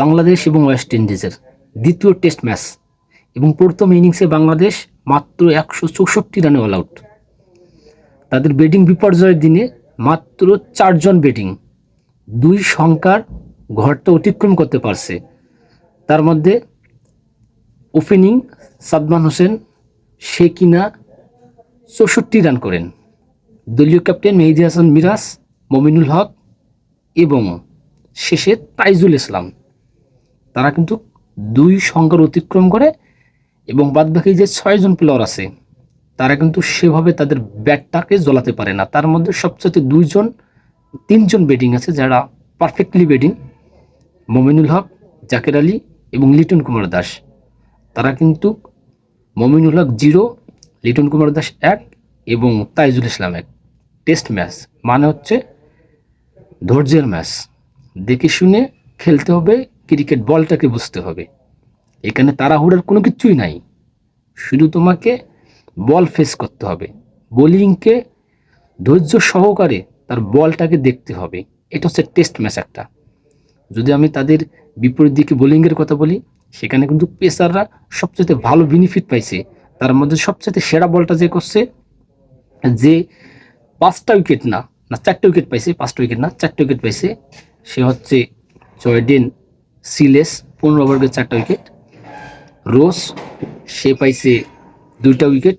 বাংলাদেশ এবং ওয়েস্ট ইন্ডিজের দ্বিতীয় টেস্ট ম্যাচ এবং প্রথম ইনিংসে বাংলাদেশ মাত্র একশো চৌষট্টি রানে অল আউট তাদের ব্যাটিং বিপর্যয়ের দিনে মাত্র চারজন ব্যাটিং দুই সংখ্যার ঘরটা অতিক্রম করতে পারছে। তার মধ্যে ওপেনিং সাদমান হোসেন সে কিনা চৌষট্টি রান করেন। দলীয় ক্যাপ্টেন মেহেদি হাসান মিরাজ, মমিনুল হক এবং শেষে তাইজুল ইসলাম। তারা কিন্তু দুই সংখ্যার অতিক্রম করে এবং বাদবাকি যে ছয়জন প্লেয়ার আছে, তারা কিন্তু সেভাবে তাদের ব্যাটটাকে জ্বলাতে পারে না। তার মধ্যে সবচেয়ে দুইজন, তিনজন ব্যাটিং আছে যারা পারফেক্টলি ব্যাটিং মমিনুল হক, জাকের আলী এবং লিটন কুমার দাস। তারা কিন্তু মমিনুল হক জিরো লিটন কুমার দাস এক এবং তাইজুল ইসলাম এক। টেস্ট ম্যাচ মানে হচ্ছে ধৈর্যের ম্যাচ দেখে শুনে খেলতে হবে, ক্রিকেট বলটাকে বুঝতে হবে। এখানে তাড়াহুড়ার কোনো কিছুই নাই। শুধু তোমাকে বল ফেস করতে হবে। বোলিংকে ধৈর্য সহকারে তার বলটাকে দেখতে হবে। এটা হচ্ছে টেস্ট ম্যাচ একটা। যদি আমি তাদের বিপরীত দিকে বোলিংয়ের কথা বলি, সেখানে কিন্তু পেসাররা সবচেয়ে ভালো বেনিফিট পাইছে। তার মধ্যে সবচেয়ে সেরা বলটা যে করছে, যে পাঁচটা উইকেট না না চারটে উইকেট পাইছে, পাঁচটা উইকেট না, চারটে উইকেট পাইছে সে হচ্ছে জয়ডেন সিলেস, পনেরো ওভারের চারটা উইকেট। রোজ সে পাইছে দুইটা উইকেট।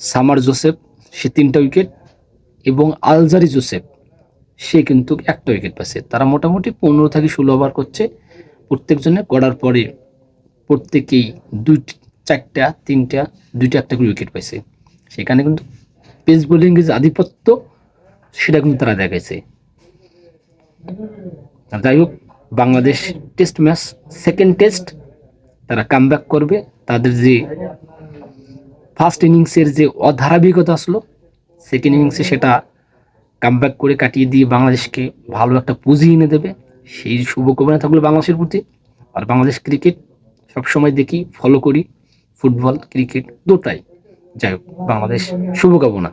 সামার জোসেফ, সে তিনটা উইকেট। এবং আলজারি জোসেফ, সে কিন্তু একটা উইকেট পাচ্ছে তারা মোটামুটি পনেরো থেকে ষোলো ওভার করছে প্রত্যেকজনে করার পরে প্রত্যেকেই দুই চারটা, তিনটা, দুইটা একটা করে উইকেট পাইছে। সেখানে কিন্তু পেস বোলিংয়ের যে আধিপত্য, সেটা কিন্তু তারা দেখাইছে। যাই হোক, Bangladesh test match second test তারা কাম করবে। তাদের যে ফার্স্ট ইনিংসের যে অধারাবাহিকতা আসলো সেকেন্ড ইনিংসে সেটা কাম করে কাটিয়ে দিয়ে বাংলাদেশকে ভালো একটা পুঁজি এনে দেবে। সেই শুভকামনা থাকল বাংলাদেশের প্রতি। আর বাংলাদেশ ক্রিকেট সবসময় দেখি ফলো করি। ফুটবল ক্রিকেট দুটাই। যাই হোক, বাংলাদেশ শুভকামনা।